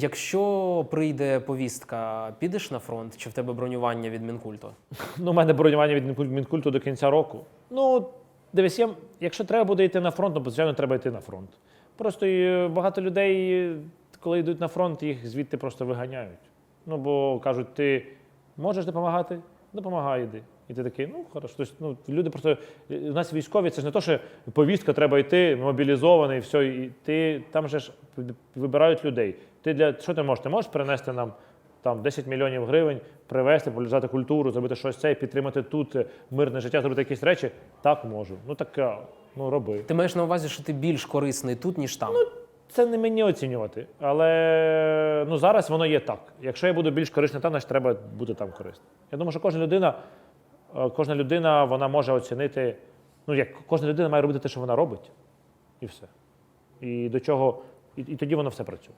Якщо прийде повістка, підеш на фронт чи в тебе бронювання від Мінкульту? Ну, у мене бронювання від Мінкульту до кінця року. Ну, дивись, якщо треба буде йти на фронт, то звичайно треба йти на фронт. Просто багато людей, е, коли йдуть на фронт, їх звідти просто виганяють. Ну, бо кажуть, ти можеш допомагати? Допомагай йди. І ти такий, ну хорошо. Тобто, ну, люди просто у нас військові, це ж не то, що повістка, треба йти, мобілізований, все, і ти там же ж вибирають людей. Ти для що ти можеш? Ти можеш принести нам там 10 мільйонів гривень, привезти, полізати культуру, зробити щось це, підтримати тут е, мирне життя, зробити якісь речі. Так можу. Ну так е, ну роби. Ти маєш на увазі, що ти більш корисний тут, ніж там. Це не мені оцінювати. Але ну зараз воно є так. Якщо я буду більш корисним там, значить треба бути там корисним. Я думаю, що кожна людина, е, кожна людина вона може оцінити. Ну, як кожна людина має робити те, що вона робить, і все. І до чого, і, і тоді воно все працює.